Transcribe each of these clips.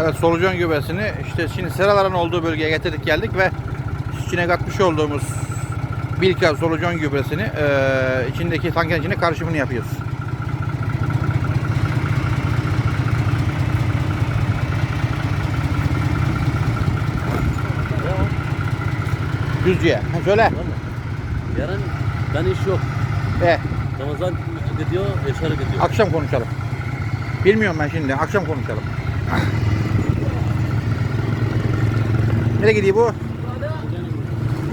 Evet solucan gübresini işte şimdi seraların olduğu bölgeye getirdik geldik ve içine katmış olduğumuz Bilka solucan gübresini eee içindeki tankerin içine karışımını yapıyoruz. Düzcüye. Ha, söyle. Yarın ben iş yok. E, Ramazan gidiyor, Yaşar'a gidiyor. akşam konuşalım. Bilmiyorum ben şimdi. Akşam konuşalım. Nereye gidiyor bu?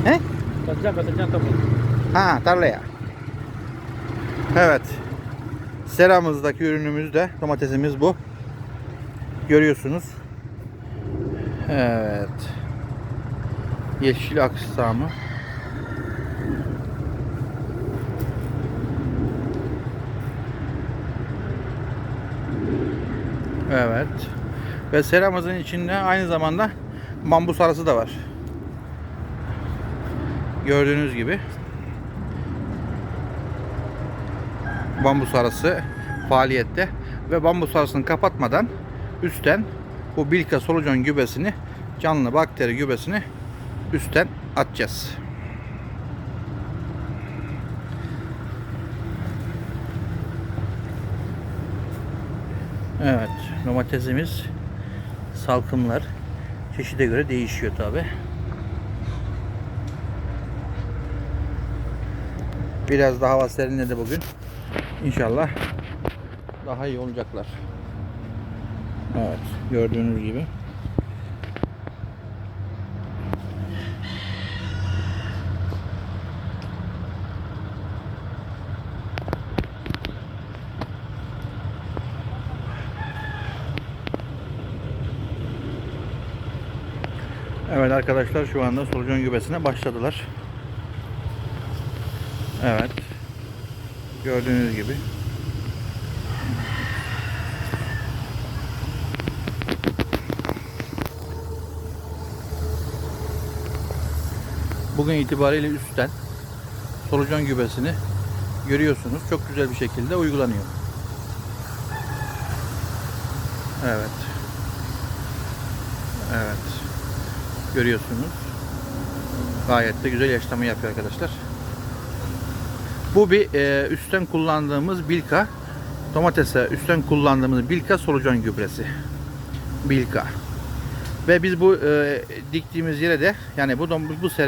He? Katacağım, katacağım tamam. Ha tarlaya. Evet. Seramızdaki ürünümüz de domatesimiz bu. Görüyorsunuz. Evet. Yeşil aksamı. Evet. Ve seramızın içinde aynı zamanda bambus arası da var. Gördüğünüz gibi. bambus arası faaliyette ve bambus arasını kapatmadan üstten bu bilka solucan gübresini canlı bakteri gübresini üstten atacağız. Evet domatesimiz salkımlar çeşide göre değişiyor tabi. Biraz daha hava serinledi bugün. İnşallah daha iyi olacaklar. Evet, gördüğünüz gibi. Evet arkadaşlar şu anda solucan gübresine başladılar. Evet. Gördüğünüz gibi. Bugün itibariyle üstten solucan gübresini görüyorsunuz. Çok güzel bir şekilde uygulanıyor. Evet. Evet. Görüyorsunuz. Gayet de güzel yaşlama yapıyor arkadaşlar. Bu bir e, üstten kullandığımız Bilka. Domatese üstten kullandığımız Bilka solucan gübresi. Bilka. Ve biz bu e, diktiğimiz yere de yani bu bu seraya